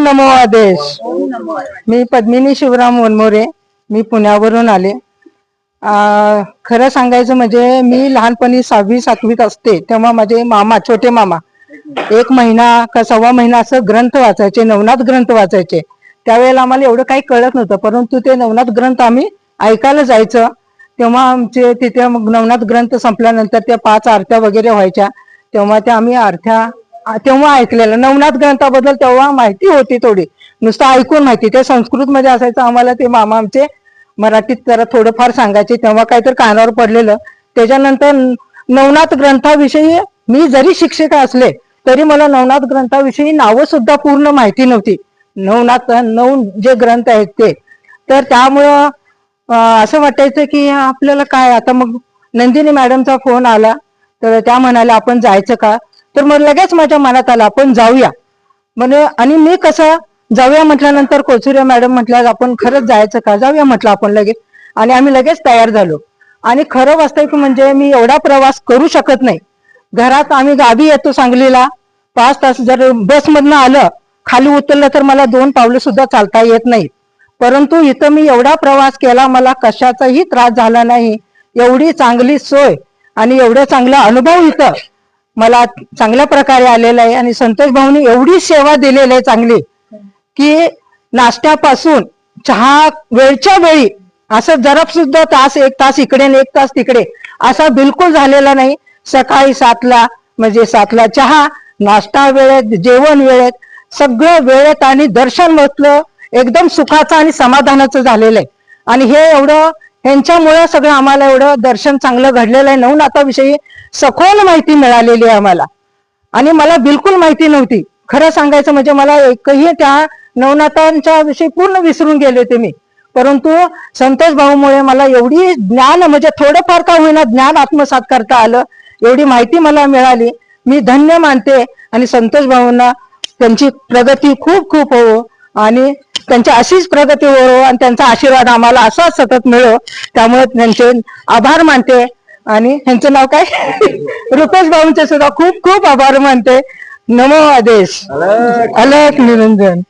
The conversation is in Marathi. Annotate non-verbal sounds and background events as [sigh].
नमो आदेश. मी पद्मिनी शिवराम वनमोरे मी पुण्यावरून आले. आ, खरं सांगायचं म्हणजे मी लहानपणी सहावी सातवीत असते तेव्हा माझे मामा छोटे मामा एक महिना का सव्वा महिना असं ग्रंथ वाचायचे नवनाथ ग्रंथ वाचायचे. त्यावेळेला आम्हाला एवढं काही कळत नव्हतं परंतु ते नवनाथ ग्रंथ आम्ही ऐकायला जायचं. तेव्हा आमचे तिथे नवनाथ ग्रंथ संपल्यानंतर त्या पाच आरत्या वगैरे व्हायच्या. तेव्हा त्या आम्ही आरत्या तेव्हा ऐकलेलं. नवनाथ ग्रंथाबद्दल तेव्हा माहिती होती थोडी. नुसतं ऐकून माहिती. ते संस्कृत मध्ये असायचं आम्हाला ते मामा आमचे मराठीत जरा थोडंफार सांगायचे. तेव्हा काहीतरी कानावर पडलेलं. त्याच्यानंतर नवनाथ ग्रंथाविषयी मी जरी शिक्षिका असले तरी मला नवनाथ ग्रंथाविषयी नावं सुद्धा पूर्ण माहिती नव्हती. नवनाथ नऊ जे ग्रंथ आहेत ते. तर त्यामुळं असं वाटायचं की आपल्याला काय? आता मग नंदिनी मॅडमचा फोन आला. तर त्या म्हणाल्या आपण जायचं का? तर मग लगेच माझ्या मनात आलं आपण जाऊया. म्हणजे आणि मी कसं जाऊया म्हटल्यानंतर कोचुरे मॅडम म्हटल्या आपण खरंच जायचं का? जाऊया म्हटलं आपण लगेच. आणि आम्ही लगेच तयार झालो. आणि खरं वास्तविक म्हणजे मी एवढा प्रवास करू शकत नाही. घरात आम्ही गावी येतो सांगलीला. पाच तास जर बसमधनं आलं खाली उतरलं तर मला दोन पावलं सुद्धा चालता येत नाही परंतु इथं मी एवढा प्रवास केला मला कशाचाही त्रास झाला नाही. एवढी चांगली सोय आणि एवढा चांगला अनुभव इथं मला चांगल्या प्रकारे आलेला आहे आणि संतोष भाऊनी एवढी सेवा दिलेली आहे चांगली की नाश्त्यापासून चहा वेळच्या वेळी असं जरा सुद्धा तास एक तास इकडे आणि एक तास तिकडे असा बिलकुल झालेला नाही. सकाळी सातला म्हणजे सातला चहा नाश्ता वेळेत जेवण वेळेत सगळं वेळेत आणि दर्शन म्हटलं एकदम सुखाचं आणि समाधानाचं झालेलं आहे. आणि हे एवढं यांच्यामुळे सगळं आम्हाला एवढं दर्शन चांगलं घडलेलं आहे. नवनाथाविषयी सखोल माहिती मिळालेली आहे आम्हाला. आणि मला बिलकुल माहिती नव्हती. खरं सांगायचं म्हणजे मला एकही त्या नवनाथांच्या विषयी पूर्ण विसरून गेले होते मी. परंतु संतोष भाऊमुळे मला एवढी ज्ञान म्हणजे थोडंफार का होईना ज्ञान आत्मसात करता आलं. एवढी माहिती मला मिळाली. मी धन्य मानते. आणि संतोष भाऊंना त्यांची प्रगती खूप खूप हो. आणि त्यांची अशीच प्रगती हो आणि त्यांचा आशीर्वाद आम्हाला असाच सतत मिळो त्यामुळे त्यांचे आभार मानते. आणि ह्यांचं नाव काय? [laughs] रुपेश भाऊंचे सुद्धा खूप खूप आभार मानते. नमो आदेश. अलक निरंजन.